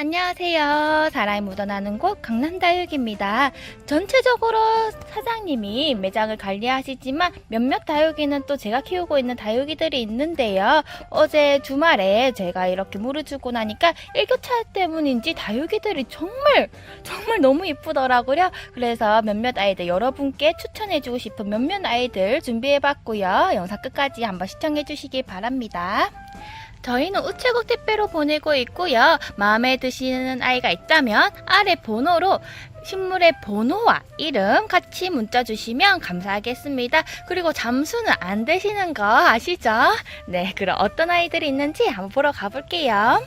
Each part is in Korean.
안녕하세요. 사랑이 묻어나는 곳 강남다육입니다. 전체적으로 사장님이 매장을 관리하시지만 몇몇 다육이는 또 제가 키우고 있는 다육이들이 있는데요. 어제 주말에 제가 이렇게 물을 주고 나니까 일교차 때문인지 다육이들이 정말 정말 너무 이쁘더라고요. 그래서 몇몇 아이들 여러분께 추천해주고 싶은 몇몇 아이들 준비해봤고요. 영상 끝까지 한번 시청해주시기 바랍니다. 저희는 우체국 택배로 보내고 있고요. 마음에 드시는 아이가 있다면 아래 번호로 식물의 번호와 이름 같이 문자 주시면 감사하겠습니다. 그리고 잠수는 안 되시는 거 아시죠? 네, 그럼 어떤 아이들이 있는지 한번 보러 가볼게요.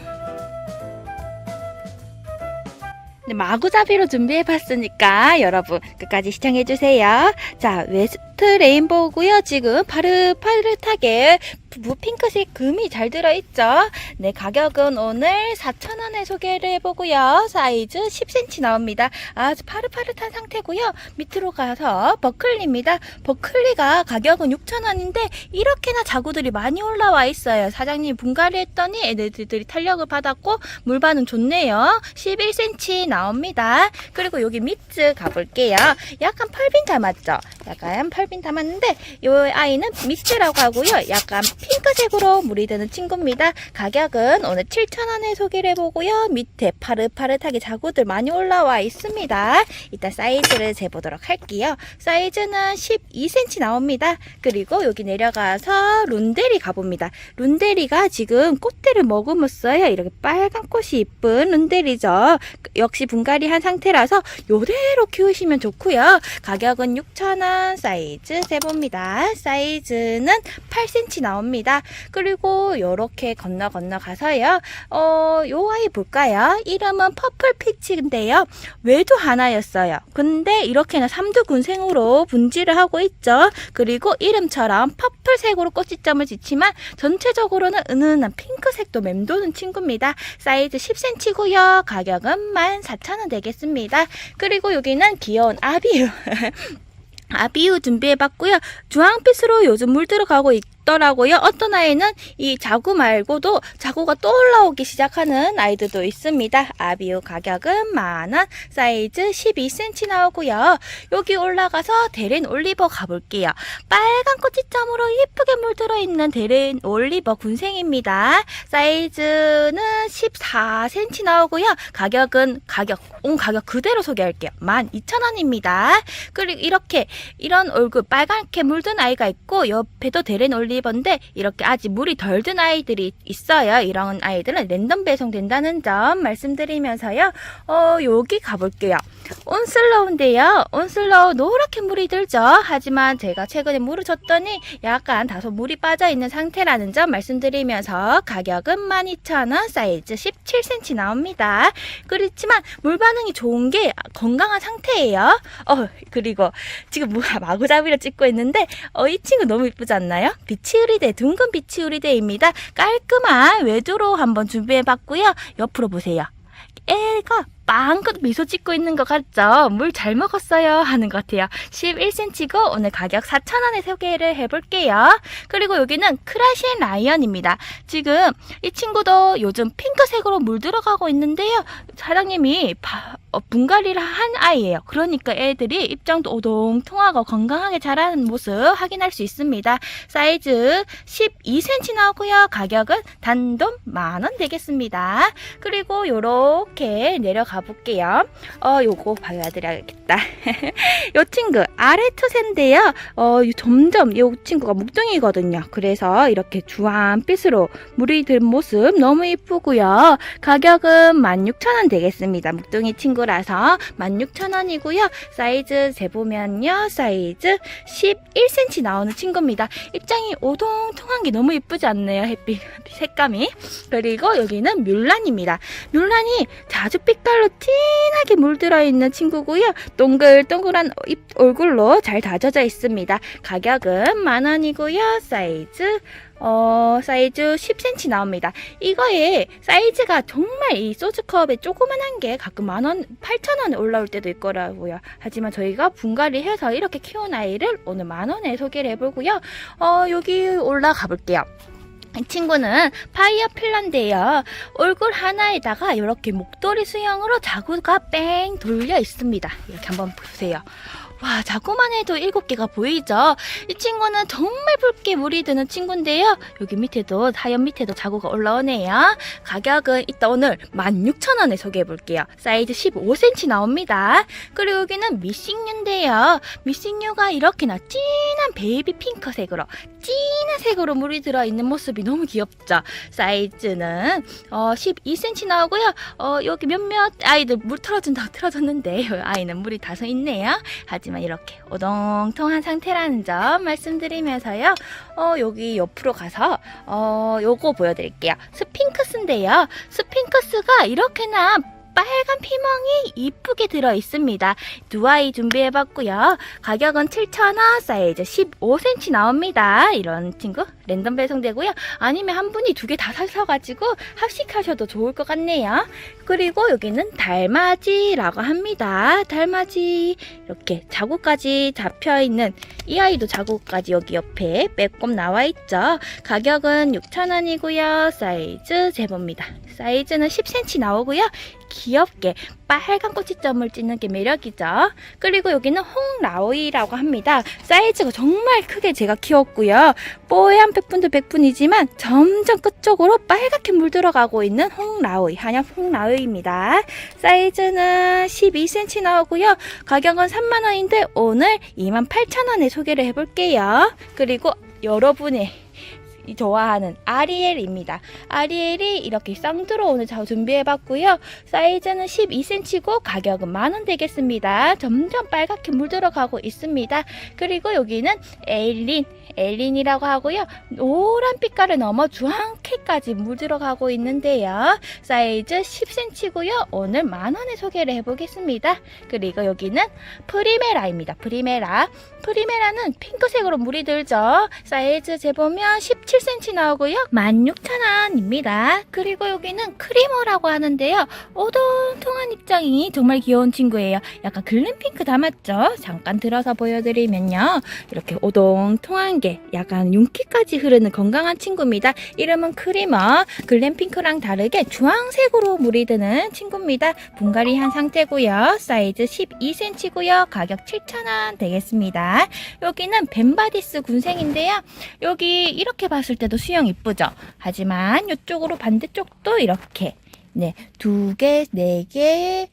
네, 마구잡이로 준비해봤으니까 여러분 끝까지 시청해주세요. 자, 웨스트 레인보우고요. 지금 파릇파릇하게 부 핑크색 금이 잘 들어있죠. 네, 가격은 오늘 4,000원에 소개를 해보고요. 사이즈 10cm 나옵니다. 아주 파릇파릇한 상태고요. 밑으로 가서 버클리입니다. 버클리가 가격은 6,000원인데 이렇게나 자구들이 많이 올라와 있어요. 사장님 분갈이 했더니 애들들이 탄력을 받았고 물반은 좋네요. 11cm 나옵니다. 그리고 여기 밑즈 가볼게요. 약간 펄빈 닮았죠? 약간 펄빈 닮았는데 이 아이는 미스라고 하고요. 약간 핑크색으로 물이 드는 친구입니다. 가격은 오늘 7,000원에 소개를 해보고요. 밑에 파릇파릇하게 자구들 많이 올라와 있습니다. 일단 사이즈를 재보도록 할게요. 사이즈는 12cm 나옵니다. 그리고 여기 내려가서 룬데리 가봅니다. 룬데리가 지금 꽃대를 머금었어요. 이렇게 빨간 꽃이 이쁜 룬데리죠. 역시 분갈이 한 상태라서 요대로 키우시면 좋고요. 가격은 6,000원 사이즈 재봅니다. 사이즈는 8cm 나옵니다. 그리고 요렇게 건너 건너 가서요. 어, 요 아이 볼까요? 이름은 퍼플 피치인데요. 외도 하나였어요. 근데 이렇게나 삼두군생으로 분지를 하고 있죠. 그리고 이름처럼 퍼플색으로 꽃시점을 짓지만 전체적으로는 은은한 핑크색도 맴도는 친구입니다. 사이즈 10cm고요. 가격은 14,000원 되겠습니다. 그리고 여기는 귀여운 아비유. 아비유 준비해봤고요. 주황빛으로 요즘 물 들어가고 있 더라고요. 어떤 아이는 이 자구 말고도 자구가 또 올라오기 시작하는 아이들도 있습니다. 아비유 가격은 만원, 사이즈 12cm 나오고요. 여기 올라가서 데렌 올리버 가볼게요. 빨간 꽃지점으로 예쁘게 물들어 있는 데렌 올리버 군생입니다. 사이즈는 14cm 나오고요. 가격은 가격, 온 가격 그대로 소개할게요. 12,000원입니다. 그리고 이렇게 이런 얼굴 빨갛게 물든 아이가 있고 옆에도 데렌 올리버 인데 이렇게 아직 물이 덜 든 아이들이 있어요. 이런 아이들은 랜덤 배송된다는 점 말씀드리면서요. 어, 여기 가볼게요. 온슬로우인데요. 온슬로우 노랗게 물이 들죠. 하지만 제가 최근에 물을 줬더니 약간 다소 물이 빠져 있는 상태라는 점 말씀드리면서 가격은 12,000원 사이즈 17cm 나옵니다. 그렇지만 물 반응이 좋은 게 건강한 상태예요. 어, 그리고 지금 뭐 마구잡이로 찍고 있는데 어, 이 친구 너무 이쁘지 않나요? 비치우리대, 둥근 비치우리대입니다. 깔끔한 외두로 한번 준비해봤고요. 옆으로 보세요. 애가 빵긋 미소 짓고 있는 것 같죠? 물 잘 먹었어요 하는 것 같아요. 11cm고 오늘 가격 4,000원에 소개를 해볼게요. 그리고 여기는 크라시엔 라이언입니다. 지금 이 친구도 요즘 핑크색으로 물 들어가고 있는데요. 사장님이 바- 어, 분갈이를 한 아이예요. 그러니까 애들이 입장도 오동통하고 건강하게 자라는 모습 확인할 수 있습니다. 사이즈 12cm 나오고요. 가격은 단돈 만원 되겠습니다. 그리고 요렇게 내려가 볼게요. 어, 요거 봐야 드려야겠다. 요 친구 아레투세인데요. 어, 요 점점 요 친구가 묵둥이거든요. 그래서 이렇게 주황빛으로 물이 든 모습 너무 이쁘고요. 가격은 16,000원 되겠습니다. 묵둥이 친구라서 16,000원이고요. 사이즈 재보면요. 사이즈 11cm 나오는 친구입니다. 입장이 오동통한 게 너무 이쁘지 않나요? 햇빛 색감이. 그리고 여기는 뮬란입니다. 뮬란이 자주빛깔로 진하게 물들어 있는 친구고요. 동글동글한 입, 얼굴로 잘 다져져 있습니다. 가격은 만 원이고요. 사이즈 어, 사이즈 10cm 나옵니다. 이거의 사이즈가 정말 이 소주컵에 조그만한 게 가끔 만원, 8천원에 올라올 때도 있더라고요. 하지만 저희가 분갈이 해서 이렇게 키운 아이를 오늘 만원에 소개를 해보고요. 어, 여기 올라가 볼게요. 이 친구는 파이어 필라인데요. 얼굴 하나에다가 이렇게 목도리 수영으로 자구가 뺑 돌려 있습니다. 이렇게 한번 보세요. 와, 자구만 해도 일곱 개가 보이죠? 이 친구는 정말 붉게 물이 드는 친구인데요. 여기 밑에도, 하얀 밑에도 자구가 올라오네요. 가격은 이따 오늘 16,000원에 소개해 볼게요. 사이즈 15cm 나옵니다. 그리고 여기는 미싱류인데요. 미싱류가 이렇게나 진한 베이비 핑크색으로 진한 색으로 물이 들어있는 모습이 너무 귀엽죠. 사이즈는 어, 12cm 나오고요. 어, 여기 몇몇 아이들 물 틀어준다고 틀어줬는데 이 아이는 물이 다소 있네요. 이렇게 오동통한 상태라는 점 말씀드리면서요. 어, 여기 옆으로 가서 어, 요거 보여드릴게요. 스핑크스인데요. 스핑크스가 이렇게나 빨간 피멍이 이쁘게 들어 있습니다. 두 아이 준비해봤고요. 가격은 7,000원, 사이즈 15cm 나옵니다. 이런 친구 랜덤 배송되고요. 아니면 한 분이 두 개 다 사셔가지고 합식하셔도 좋을 것 같네요. 그리고 여기는 달맞이라고 합니다. 달맞이 이렇게 자구까지 잡혀있는 이 아이도 자구까지 여기 옆에 빼꼼 나와 있죠. 가격은 6,000원이고요. 사이즈 제봅니다. 사이즈는 10cm 나오고요. 귀엽게 빨간 꼬치점을 찍는 게 매력이죠. 그리고 여기는 홍라오이라고 합니다. 사이즈가 정말 크게 제가 키웠고요. 뽀얀 백분도 백분이지만 점점 끝쪽으로 빨갛게 물들어가고 있는 홍라오이, 한약 홍라오이입니다. 사이즈는 12cm 나오고요. 가격은 3만원인데 오늘 28,000원에 소개를 해볼게요. 그리고 여러분의 이 좋아하는 아리엘입니다. 아리엘이 이렇게 쌍두로 오늘 자 준비해봤고요. 사이즈는 12cm고 가격은 만원 되겠습니다. 점점 빨갛게 물들어가고 있습니다. 그리고 여기는 엘린, 엘린이라고 하고요. 노란 빛깔을 넘어 주황캐까지 물들어가고 있는데요. 사이즈 10cm고요. 오늘 만원에 소개를 해보겠습니다. 그리고 여기는 프리메라입니다. 프리메라. 프리메라는 핑크색으로 물이 들죠. 사이즈 재보면 17cm 나오고요. 16,000원입니다. 그리고 여기는 크리머라고 하는데요. 오동통한 입장이 정말 귀여운 친구예요. 약간 글램핑크 닮았죠? 잠깐 들어서 보여드리면요. 이렇게 오동통한 게 약간 윤기까지 흐르는 건강한 친구입니다. 이름은 크리머. 글램핑크랑 다르게 주황색으로 물이 드는 친구입니다. 분갈이 한 상태고요. 사이즈 12cm고요. 가격 7,000원 되겠습니다. 여기는 벤바디스 군생인데요. 여기 이렇게 봤을 때도 수영 이쁘죠? 하지만 이쪽으로 반대쪽도 이렇게 네, 두 개, 네 개,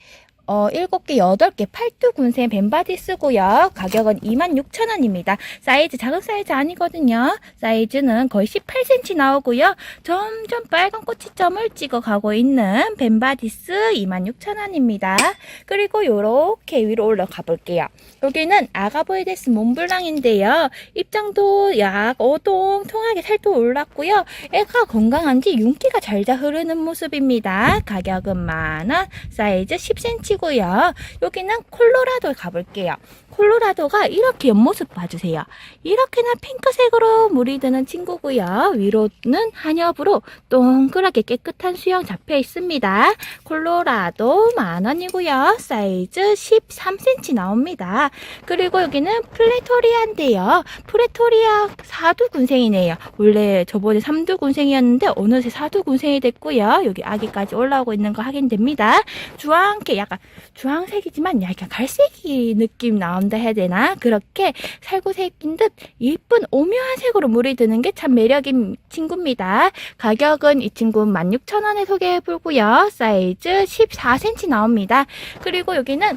어, 일곱 개, 여덟 개, 팔두 군생 벤바디 쓰고요. 가격은 26,000원입니다. 사이즈 작은 사이즈 아니거든요. 사이즈는 거의 18cm 나오고요. 점점 빨간 꼬치점을 찍어 가고 있는 벤바디스 26,000원입니다. 그리고 요렇게 위로 올라가 볼게요. 여기는 아가보이데스 몬블랑인데요. 입장도 약 오동통하게 살도 올랐고요. 애가 건강한지 윤기가 잘잘 흐르는 모습입니다. 가격은 만원, 사이즈 10cm 고요. 여기는 콜로라도 가볼게요. 콜로라도가 이렇게 옆모습 봐주세요. 이렇게나 핑크색으로 물이 드는 친구고요. 위로는 한엽으로 동그랗게 깨끗한 수영 잡혀 있습니다. 콜로라도 만원이고요. 사이즈 13cm 나옵니다. 그리고 여기는 플레토리아인데요. 플레토리아 사두군생이네요. 원래 저번에 삼두군생이었는데 어느새 사두군생이 됐고요. 여기 아기까지 올라오고 있는 거 확인됩니다. 주황게 약간 주황색이지만 약간 갈색이 느낌 나 온다 해야 되나? 그렇게 살구색인 듯 예쁜 오묘한 색으로 물이 드는 게 참 매력인 친구입니다. 가격은 이 친구 16,000원에 소개해보고요. 사이즈 14cm 나옵니다. 그리고 여기는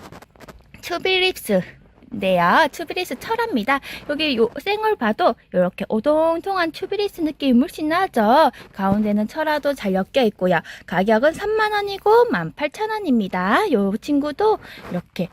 튜비립스 네요. 튜비리스 철합니다. 여기 요 생얼 봐도 이렇게 오동통한 튜비리스 느낌이 물씬 나죠. 가운데는 철화도 잘 엮여 있고요. 가격은 3만원이고 18,000원입니다. 요 친구도 이렇게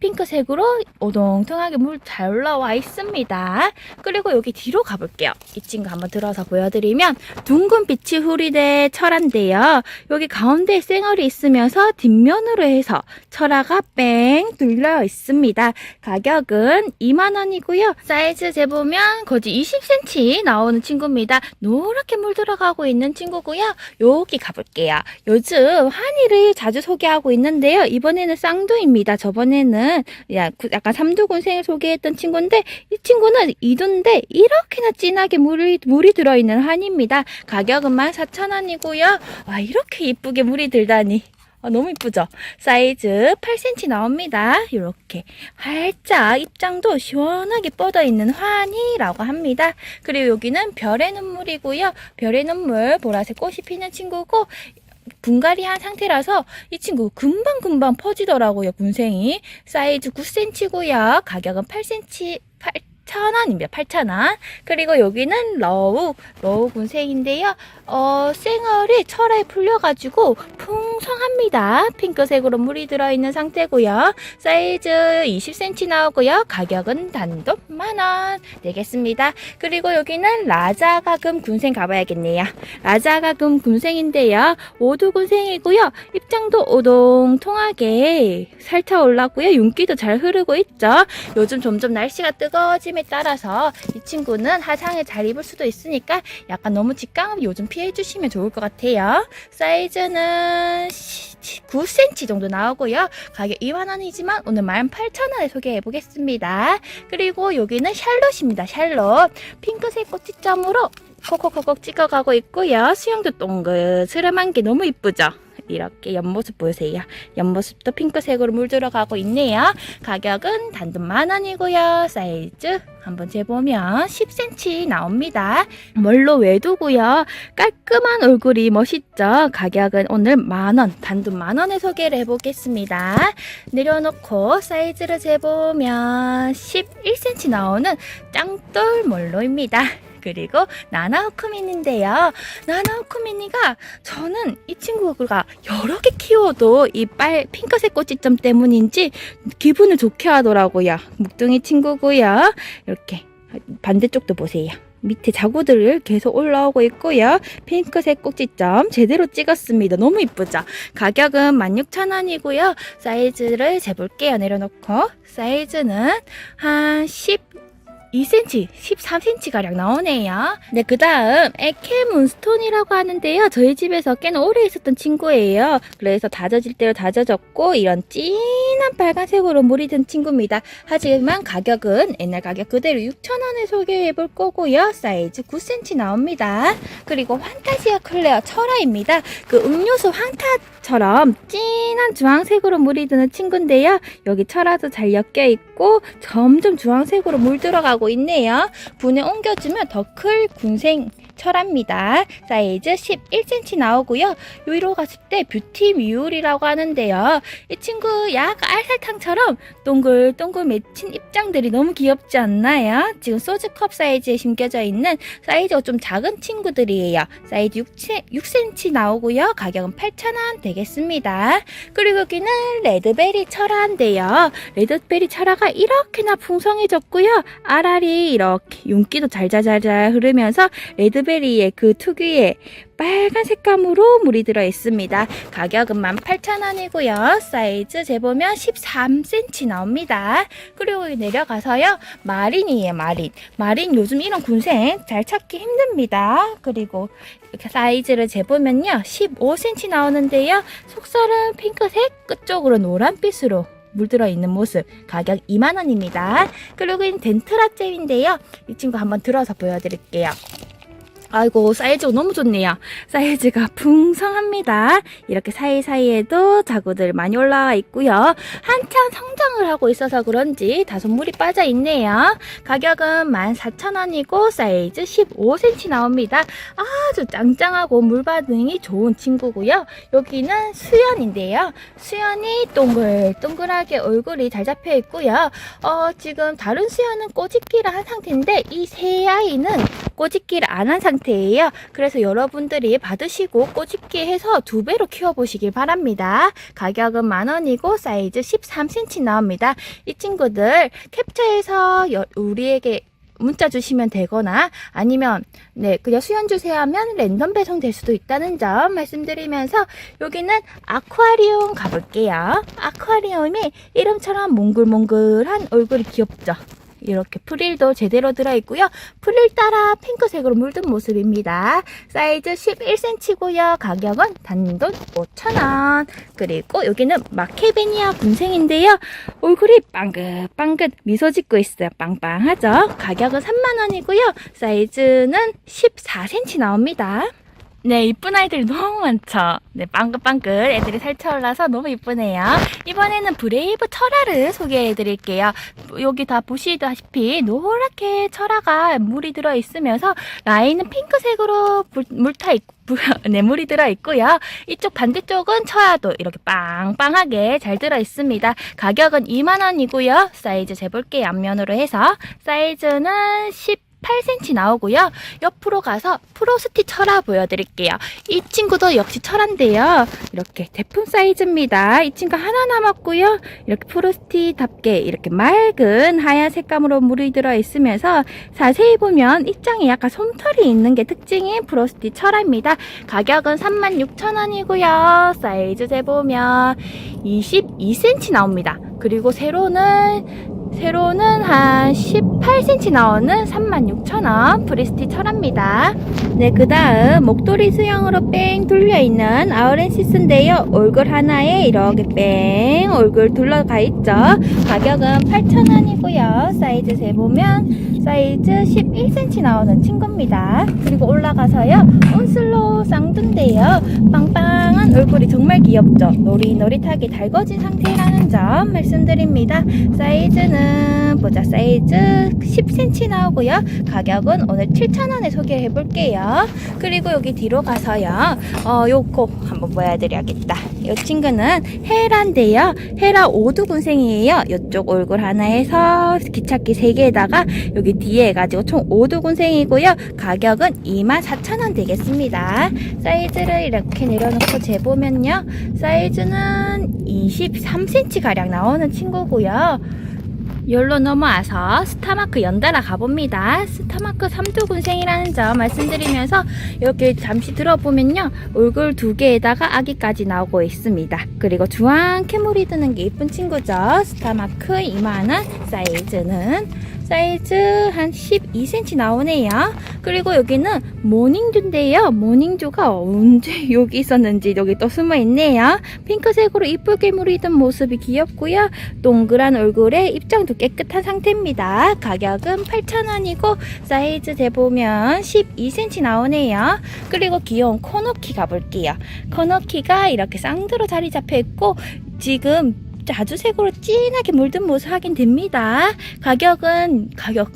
핑크색으로 오동통하게 물 잘 올라와 있습니다. 그리고 여기 뒤로 가볼게요. 이 친구 한번 들어서 보여드리면 둥근 빛이 후리대 철화인데요. 여기 가운데 생얼이 있으면서 뒷면으로 해서 철화가 뺑 뚫려 있습니다. 가격은 2만원이고요. 사이즈 재보면 거지 20cm 나오는 친구입니다. 노랗게 물 들어가고 있는 친구고요. 여기 가볼게요. 요즘 한이를 자주 소개하고 있는데요. 이번에는 쌍두입니다. 저번에는 친구는 약간 삼두군생을 소개했던 친구인데 이 친구는 이두인데 이렇게나 진하게 물이, 물이 들어있는 한입니다. 가격은 14,000원이고요. 와 이렇게 이쁘게 물이 들다니. 아, 너무 이쁘죠? 사이즈 8cm 나옵니다. 이렇게 활짝 입장도 시원하게 뻗어 있는 환희라고 합니다. 그리고 여기는 별의 눈물이고요. 별의 눈물 보라색 꽃이 피는 친구고 분갈이한 상태라서 이 친구 금방금방 퍼지더라고요, 군생이. 사이즈 9cm고요. 가격은 8cm, 8,000원입니다. 8,000원. 그리고 여기는 러우, 러우 군생인데요. 어, 생얼이 철에 풀려가지고 풍성합니다. 핑크색으로 물이 들어있는 상태고요. 사이즈 20cm 나오고요. 가격은 단돈 만원 되겠습니다. 그리고 여기는 라자가금 군생 가봐야겠네요. 라자가금 군생인데요. 오두 군생이고요. 입장도 오동통하게 살차 올랐고요. 윤기도 잘 흐르고 있죠. 요즘 점점 날씨가 뜨거워짐에 따라서 이 친구는 하상을 잘 입을 수도 있으니까 약간 너무 직감은 요즘 피해 주시면 좋을 것 같아요. 사이즈는 9cm 정도 나오고요. 가격 2만원이지만 오늘 18,000원에 소개해 보겠습니다. 그리고 여기는 샬롯입니다. 샬롯. 핑크색 꽃지점으로 콕콕콕콕 찍어가고 있고요. 수영도 동글스름한 게 너무 이쁘죠? 이렇게 옆모습 보세요. 옆모습도 핑크색으로 물들어가고 있네요. 가격은 단돈 만 원이고요. 사이즈 한번 재보면 10cm 나옵니다. 뭘로 외두고요. 깔끔한 얼굴이 멋있죠. 가격은 오늘 만원, 단돈 만원에 소개를 해보겠습니다. 내려놓고 사이즈를 재보면 11cm 나오는 짱돌 몰로입니다. 그리고 나나우쿠민인데요. 나나우쿠민이가 저는 이 친구가 여러 개 키워도 이 빨 핑크색 꽃지점 때문인지 기분을 좋게 하더라고요. 묵둥이 친구고요. 이렇게 반대쪽도 보세요. 밑에 자구들 계속 올라오고 있고요. 핑크색 꼭지점 제대로 찍었습니다. 너무 이쁘죠? 가격은 16,000원이고요. 사이즈를 재볼게요. 내려놓고 사이즈는 한 10, 2cm, 13cm가량 나오네요. 네, 그 다음, 에케문스톤이라고 하는데요. 저희 집에서 꽤나 오래 있었던 친구예요. 그래서 다져질 대로 다져졌고, 이런 진한 빨간색으로 물이 든 친구입니다. 하지만 가격은 옛날 가격 그대로 6,000원에 소개해 볼 거고요. 사이즈 9cm 나옵니다. 그리고 환타지아 클레어 철화입니다. 그 음료수 황타처럼 진한 주황색으로 물이 드는 친구인데요. 여기 철화도 잘 엮여 있고, 점점 주황색으로 물들어가고 있네요. 분에 옮겨주면 더 클 군생 철합니다. 사이즈 11cm 나오고요. 위로 갔을 때 뷰티 뮤울이라고 하는데요. 이 친구 약간 알살탕처럼 동글동글 맺힌 입장들이 너무 귀엽지 않나요? 지금 소주컵 사이즈에 심겨져 있는 사이즈가 좀 작은 친구들이에요. 사이즈 6cm 나오고요. 가격은 8,000원 되겠습니다. 그리고 여기는 레드베리 철화인데요. 레드베리 철화가 이렇게나 풍성해졌고요. 알알이 이렇게 윤기도 잘잘잘잘 흐르면서 레드베리 의 그 특유의 빨간 색감으로 물이 들어 있습니다. 가격은 18,000원이고요. 사이즈 재보면 13cm 나옵니다. 그리고 내려가서요. 마린이에요, 마린. 마린 요즘 이런 군생 잘 찾기 힘듭니다. 그리고 이렇게 사이즈를 재보면요. 15cm 나오는데요. 속살은 핑크색, 끝쪽으로 노란빛으로 물들어 있는 모습 가격 2만원입니다. 그리고 이 덴트라 잼인데요. 이 친구 한번 들어서 보여드릴게요. 아이고 사이즈가 너무 좋네요. 사이즈가 풍성합니다. 이렇게 사이사이에도 자구들 많이 올라와 있고요. 한참 성장을 하고 있어서 그런지 다소 물이 빠져 있네요. 가격은 14,000원이고 사이즈 15cm 나옵니다. 아주 짱짱하고 물 반응이 좋은 친구고요. 여기는 수연인데요. 수연이 동글동글하게 얼굴이 잘 잡혀 있고요. 어, 지금 다른 수연은 꼬집기를 한 상태인데 이 세 아이는 꼬집기를 안 한 상태 예요. 그래서 여러분들이 받으시고 꼬집기 해서 두 배로 키워보시길 바랍니다. 가격은 만 원이고 사이즈 13cm 나옵니다. 이 친구들 캡처해서 여- 우리에게 문자 주시면 되거나 아니면 네 그냥 수연 주세요 하면 랜덤 배송될 수도 있다는 점 말씀드리면서 여기는 아쿠아리움 가볼게요. 아쿠아리움이 이름처럼 몽글몽글한 얼굴이 귀엽죠. 이렇게 프릴도 제대로 들어있고요. 프릴 따라 핑크색으로 물든 모습입니다. 사이즈 11cm고요. 가격은 단돈 5,000원. 그리고 여기는 마케베니아 군생인데요. 얼굴이 빵긋빵긋 미소 짓고 있어요. 빵빵하죠? 가격은 3만원이고요. 사이즈는 14cm 나옵니다. 네, 이쁜 아이들이 너무 많죠? 네, 빵긋빵긋 애들이 살쳐올라서 너무 이쁘네요. 이번에는 브레이브 철화를 소개해 드릴게요. 여기 다 보시다시피 노랗게 철화가 물이 들어 있으면서 라인은 핑크색으로 물- 물타 있고 네, 물이 들어 있고요. 이쪽 반대쪽은 철화도 이렇게 빵빵하게 잘 들어 있습니다. 가격은 2만원이고요. 사이즈 재볼게요. 앞면으로 해서. 사이즈는 10 8cm 나오고요. 옆으로 가서 프로스티 철화 보여드릴게요. 이 친구도 역시 철화인데요. 이렇게 제품 사이즈입니다. 이 친구 하나 남았고요. 이렇게 프로스티답게 이렇게 맑은 하얀 색감으로 물이 들어 있으면서 자세히 보면 입장에 약간 솜털이 있는 게 특징인 프로스티 철화입니다. 가격은 36,000원이고요. 사이즈 재보면 22cm 나옵니다. 그리고 세로는 세로는 한 18cm 나오는 36,000원 프리스티 철합니다. 네, 그 다음 목도리 수영으로 뺑 둘려있는 아우렌시스인데요. 얼굴 하나에 이렇게 뺑 얼굴 둘러가 있죠. 가격은 8,000원이고요. 사이즈 재보면 사이즈 11cm 나오는 친구입니다. 그리고 올라가서요. 온슬로우 쌍두인데요. 빵빵한 얼굴이 정말 귀엽죠. 노릿노릿하게 달궈진 상태라는 점 말씀드립니다. 사이즈는 보자 사이즈 10cm 나오고요. 가격은 오늘 7,000원에 소개해 볼게요. 그리고 여기 뒤로 가서요. 어, 요거 한번 보여드려야겠다. 이 친구는 헤라인데요. 헤라 오두군생이에요. 이쪽 얼굴 하나에서 기찻기 3개에다가 여기 뒤에 해가지고 총 5두군생이고요. 가격은 24,000원 되겠습니다. 사이즈를 이렇게 내려놓고 재보면요. 사이즈는 23cm 가량 나오는 친구고요. 열로 넘어와서 스타마크 연달아 가봅니다. 스타마크 삼두군생이라는 점 말씀드리면서 이렇게 잠시 들어보면요. 얼굴 두 개에다가 아기까지 나오고 있습니다. 그리고 주황 캐물이 드는 게 이쁜 친구죠. 스타마크 이만한 사이즈는 사이즈 한 12cm 나오네요. 그리고 여기는 모닝듀인데요. 모닝듀가 언제 여기 있었는지 여기 또 숨어 있네요. 핑크색으로 이쁘게 무리던 모습이 귀엽고요. 동그란 얼굴에 입장도 깨끗한 상태입니다. 가격은 8,000원이고 사이즈 재보면 12cm 나오네요. 그리고 귀여운 코너키 가볼게요. 코너키가 이렇게 쌍두로 자리 잡혀 있고 지금 자주색으로 진하게 물든 모습 확인됩니다. 가격은 가격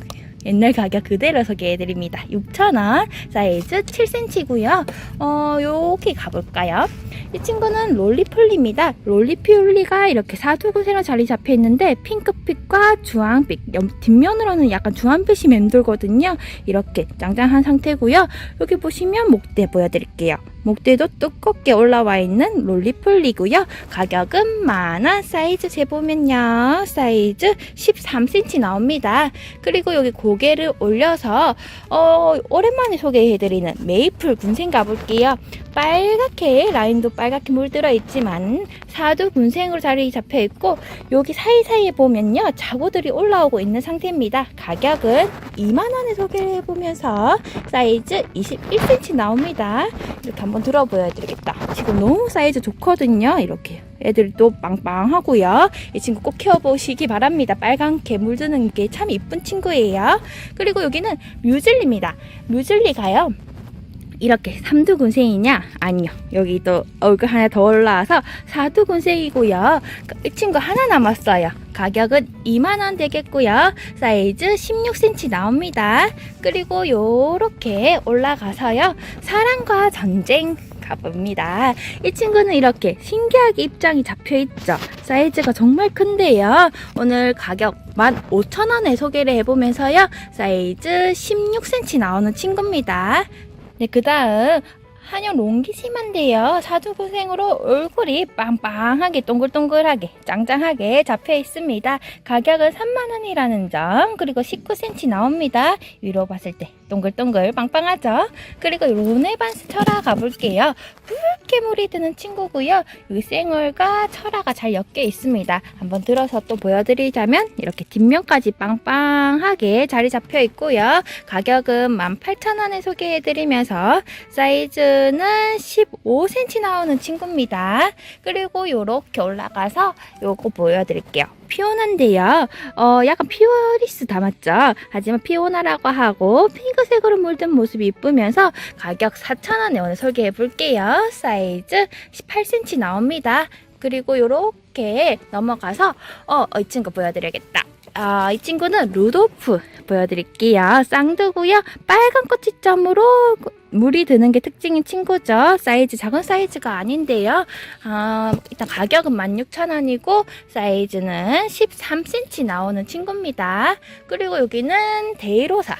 옛날 가격 그대로 소개해드립니다. 6,000원 사이즈 7cm고요. 어, 여기 가볼까요? 이 친구는 롤리폴리입니다. 롤리피울리가 이렇게 사두구세로 자리 잡혀 있는데 핑크빛과 주황빛 옆 뒷면으로는 약간 주황빛이 맴돌거든요. 이렇게 짱짱한 상태고요. 여기 보시면 목대 보여드릴게요. 목대도 두껍게 올라와 있는 롤리폴리고요. 가격은 만원 사이즈 재보면요. 사이즈 13cm 나옵니다. 그리고 여기 고개를 올려서 어, 오랜만에 소개해드리는 메이플 군생 가볼게요. 빨갛게 라인도 빨갛게 물들어 있지만 사두 군생으로 자리 잡혀 있고 여기 사이사이에 보면요 자구들이 올라오고 있는 상태입니다. 가격은 2만원에 소개해 보면서 사이즈 21cm 나옵니다. 이렇게 한번 들어 보여 드리겠다. 지금 너무 사이즈 좋거든요. 이렇게 애들도 빵빵하고요. 이 친구 꼭 키워보시기 바랍니다. 빨갛게 물드는 게 참 이쁜 친구예요. 그리고 여기는 뮤즐리입니다. 뮤즐리가요. 이렇게 삼두군생이냐? 아니요. 여기 또 얼굴 하나 더 올라와서 사두군생이고요. 이 친구 하나 남았어요. 가격은 2만원 되겠고요. 사이즈 16cm 나옵니다. 그리고 요렇게 올라가서요. 사랑과 전쟁 가봅니다. 이 친구는 이렇게 신기하게 입장이 잡혀 있죠. 사이즈가 정말 큰데요. 오늘 가격 15,000원에 소개를 해보면서요. 사이즈 16cm 나오는 친구입니다. 네, 그 다음 한영 롱기심한데요. 사두고생으로 얼굴이 빵빵하게 동글동글하게 짱짱하게 잡혀 있습니다. 가격은 3만원이라는 점 그리고 19cm 나옵니다. 위로 봤을 때 동글동글 빵빵하죠? 그리고 로네반스 철화 가볼게요. 붉게 물이 드는 친구고요. 여기 생얼과 철화가 잘 엮여 있습니다. 한번 들어서 또 보여드리자면 이렇게 뒷면까지 빵빵하게 자리 잡혀 있고요. 가격은 18,000원에 소개해드리면서 사이즈는 15cm 나오는 친구입니다. 그리고 이렇게 올라가서 요거 보여드릴게요. 피오나인데요. 어, 약간 피오리스 닮았죠? 하지만 피오나라고 하고 핑크색으로 물든 모습이 이쁘면서 가격 4,000원에 오늘 소개해 볼게요. 사이즈 18cm 나옵니다. 그리고 요렇게 넘어가서 어, 어, 이 친구 보여드려야겠다. 아, 이 친구는 루도프 보여드릴게요. 쌍두고요. 빨간 꽃지점으로 물이 드는 게 특징인 친구죠. 사이즈 작은 사이즈가 아닌데요. 아, 일단 가격은 16,000원이고 사이즈는 13cm 나오는 친구입니다. 그리고 여기는 데이로사.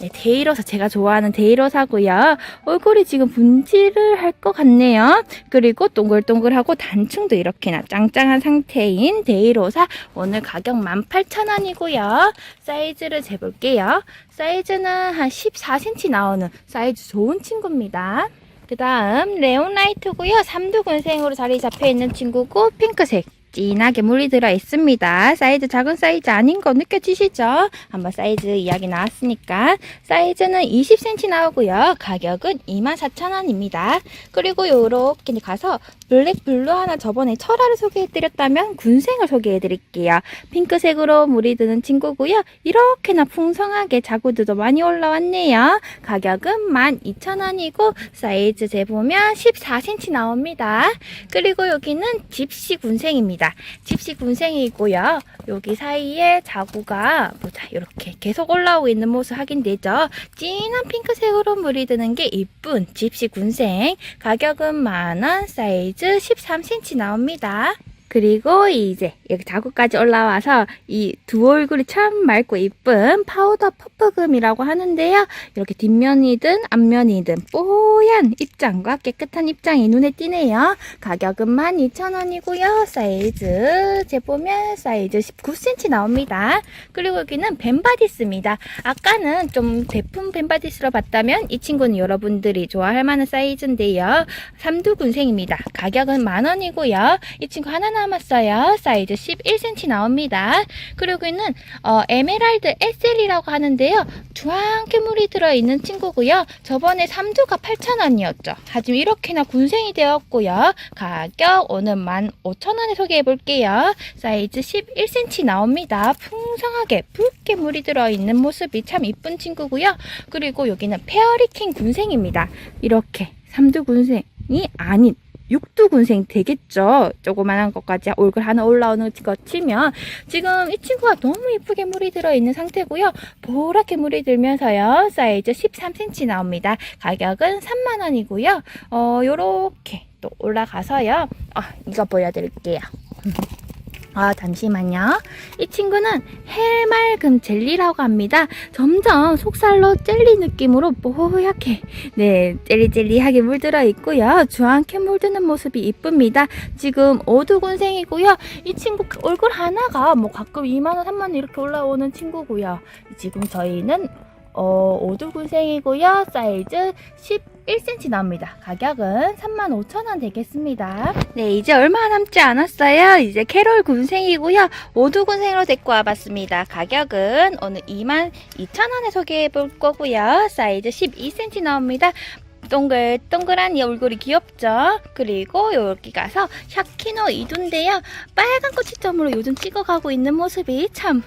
네, 데이로사 제가 좋아하는 데이로사고요. 얼굴이 지금 분질을 할 것 같네요. 그리고 동글동글하고 단층도 이렇게나 짱짱한 상태인 데이로사 오늘 가격 18,000원이고요. 사이즈를 재볼게요. 사이즈는 한 14cm 나오는 사이즈 좋은 친구입니다. 그 다음 레온라이트고요. 삼두근생으로 자리 잡혀 있는 친구고 핑크색 진하게 물이 들어 있습니다. 사이즈 작은 사이즈 아닌 거 느껴지시죠? 한번 사이즈 이야기 나왔으니까 사이즈는 20cm 나오고요. 가격은 24,000원입니다. 그리고 요렇게 가서 블랙 블루 하나 저번에 철화를 소개해드렸다면 군생을 소개해드릴게요. 핑크색으로 물이 드는 친구고요. 이렇게나 풍성하게 자구들도 많이 올라왔네요. 가격은 12,000원이고 사이즈 재보면 14cm 나옵니다. 그리고 여기는 집시 군생입니다. 집시 군생이고요. 여기 사이에 자구가 보자 이렇게 계속 올라오고 있는 모습 확인되죠. 진한 핑크색으로 물이 드는 게 이쁜 집시 군생. 가격은 만원 사이즈 13cm 나옵니다. 그리고 이제 여기 자구까지 올라와서 이 두 얼굴이 참 맑고 이쁜 파우더 퍼프금이라고 하는데요. 이렇게 뒷면이든 앞면이든 뽀얀 입장과 깨끗한 입장이 눈에 띄네요. 가격은 12,000원이고요. 사이즈 재보면 사이즈 19cm 나옵니다. 그리고 여기는 벤바디스입니다. 아까는 좀 대품 벤바디스로 봤다면 이 친구는 여러분들이 좋아할 만한 사이즈인데요. 삼두군생입니다. 가격은 만원이고요. 이 친구 하나 남았어요. 사이즈 11cm 나옵니다. 그리고 있는 어, 에메랄드 SL이라고 하는데요. 주황게 물이 들어있는 친구고요. 저번에 삼두가 8,000원이었죠. 하지만 이렇게나 군생이 되었고요. 가격 오늘 15,000원에 소개해 볼게요. 사이즈 11cm 나옵니다. 풍성하게 붉게 물이 들어있는 모습이 참 이쁜 친구고요. 그리고 여기는 페어리킹 군생입니다. 이렇게 삼두 군생이 아닌 육두 군생 되겠죠. 조그만한 것까지 얼굴 하나 올라오는 거 치면 지금 이 친구가 너무 이쁘게 물이 들어있는 상태고요. 보랗게 물이 들면서요. 사이즈 13cm 나옵니다. 가격은 3만원이고요. 어, 요렇게 또 올라가서요. 아, 이거 보여드릴게요. 아, 잠시만요. 이 친구는 해맑은 젤리라고 합니다. 점점 속살로 젤리 느낌으로 뽀얗게, 네, 젤리젤리하게 물들어 있고요. 주황게 물드는 모습이 이쁩니다. 지금 오두군생이고요. 이 친구 얼굴 하나가 뭐 가끔 2만원, 3만원 이렇게 올라오는 친구고요. 지금 저희는 어, 오두군생이고요. 사이즈 11cm 나옵니다. 가격은 35,000원 되겠습니다. 네, 이제 얼마 남지 않았어요. 이제 캐롤 군생이고요. 오두군생으로 데리고 와봤습니다. 가격은 오늘 22,000원에 소개해 볼 거고요. 사이즈 12cm 나옵니다. 동글동글한 이 얼굴이 귀엽죠? 그리고 여기 가서 샤키노 이두인데요. 빨간 꽃시점으로 요즘 찍어가고 있는 모습이 참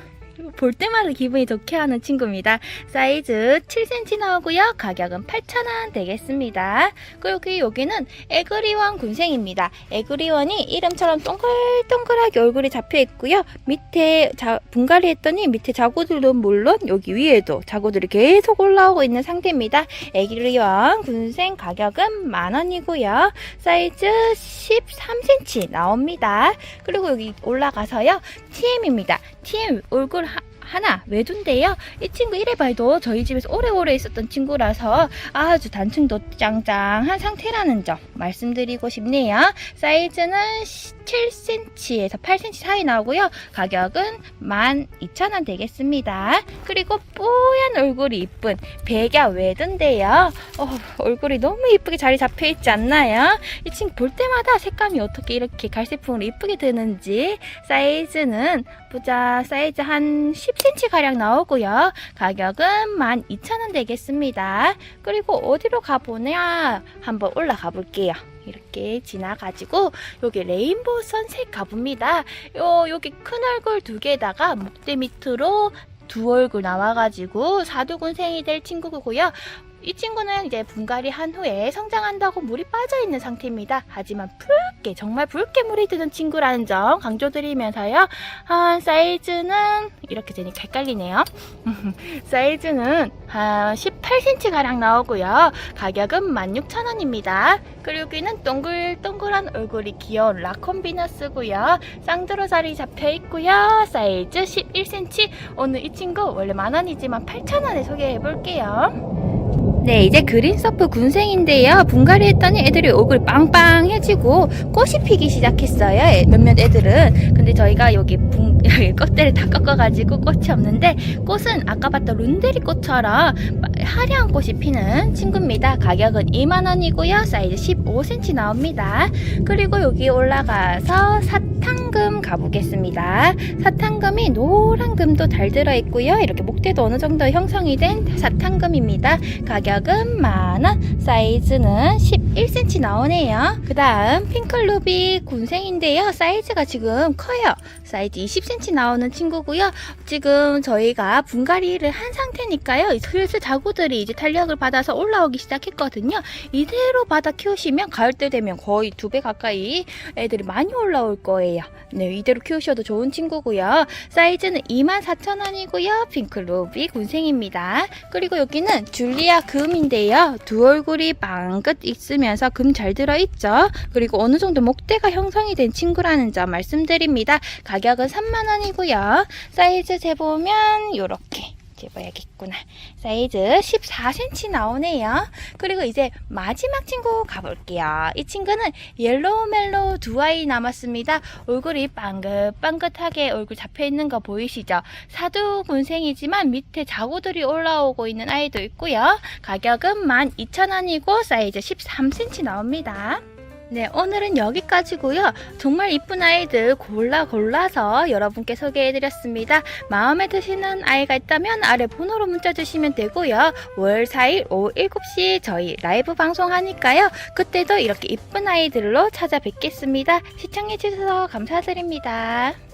볼 때마다 기분이 좋게 하는 친구입니다. 사이즈 7cm 나오고요. 가격은 8,000원 되겠습니다. 그리고 여기, 여기는 에그리원 군생입니다. 에그리원이 이름처럼 동글동글하게 얼굴이 잡혀 있고요. 밑에 자, 분갈이 했더니 밑에 자구들도 물론 여기 위에도 자구들이 계속 올라오고 있는 상태입니다. 에그리원 군생 가격은 만원이고요. 사이즈 13cm 나옵니다. 그리고 여기 올라가서요. TM입니다. TM 얼굴 하, 하나 외두인데요. 이 친구 이래봐도 저희 집에서 오래오래 있었던 친구라서 아주 단층도 짱짱한 상태라는 점 말씀드리고 싶네요. 사이즈는 7cm에서 8cm 사이 나오고요. 가격은 12,000원 되겠습니다. 그리고 뽀얀 얼굴이 이쁜 백야 외두인데요. 어, 얼굴이 너무 이쁘게 자리 잡혀 있지 않나요? 이 친구 볼 때마다 색감이 어떻게 이렇게 갈색풍으로 이쁘게 드는지 사이즈는 보자 사이즈 한 10cm 가량 나오고요. 가격은 12,000원 되겠습니다. 그리고 어디로 가보냐 한번 올라가 볼게요. 이렇게 지나가지고 여기 레인보우 선셋 가봅니다. 요 여기 큰 얼굴 두 개에다가 목대 밑으로 두 얼굴 나와가지고 사두군생이 될 친구고요. 이 친구는 이제 분갈이 한 후에 성장한다고 물이 빠져 있는 상태입니다. 하지만 붉게 정말 붉게 물이 드는 친구라는 점 강조드리면서요. 한 사이즈는 이렇게 되니까 헷갈리네요. 사이즈는 한 18cm 가량 나오고요. 가격은 16,000원입니다. 그리고 여기는 동글동글한 얼굴이 귀여운 라콘 비너스고요. 쌍두로 자리 잡혀 있고요. 사이즈 11cm. 오늘 이 친구 원래 만 원이지만 8,000원에 소개해 볼게요. 네, 이제 그린 서프 군생인데요. 분갈이 했더니 애들이 얼굴이 빵빵해지고 꽃이 피기 시작했어요. 애- 몇몇 애들은. 근데 저희가 여기 분, 여기 껍데를 다 꺾어가지고 꽃이 없는데 꽃은 아까 봤던 룬데리 꽃처럼 화려한 꽃이 피는 친구입니다. 가격은 2만원이고요. 사이즈 15cm 나옵니다. 그리고 여기 올라가서 사탕금 가보겠습니다. 사탕금이 노란 금도 잘 들어있고요. 이렇게 목대도 어느 정도 형성이 된 사탕금입니다. 가격 은 만원, 사이즈는 11cm 나오네요. 그 다음 핑클루비 군생인데요. 사이즈가 지금 커요. 사이즈 20cm 나오는 친구고요. 지금 저희가 분갈이를 한 상태니까요. 슬슬 자구들이 이제 탄력을 받아서 올라오기 시작했거든요. 이대로 받아 키우시면 가을 때 되면 거의 두 배 가까이 애들이 많이 올라올 거예요. 네, 이대로 키우셔도 좋은 친구고요. 사이즈는 24,000원이고요. 핑클루비 군생입니다. 그리고 여기는 줄리아 금인데요. 두 얼굴이 빵긋 있으면서 금 잘 들어있죠. 그리고 어느 정도 목대가 형성이 된 친구라는 점 말씀드립니다. 가격은 3만원이고요. 사이즈 재보면 이렇게 재봐야겠구나. 사이즈 14cm 나오네요. 그리고 이제 마지막 친구 가볼게요. 이 친구는 옐로우 멜로우 두 아이 남았습니다. 얼굴이 빵긋빵긋하게 얼굴 잡혀 있는 거 보이시죠? 사두 군생이지만 밑에 자구들이 올라오고 있는 아이도 있고요. 가격은 12,000원이고 사이즈 13cm 나옵니다. 네, 오늘은 여기까지고요. 정말 이쁜 아이들 골라 골라서 여러분께 소개해드렸습니다. 마음에 드시는 아이가 있다면 아래 번호로 문자 주시면 되고요. 월 4일 오후 7시 저희 라이브 방송하니까요. 그때도 이렇게 이쁜 아이들로 찾아뵙겠습니다. 시청해주셔서 감사드립니다.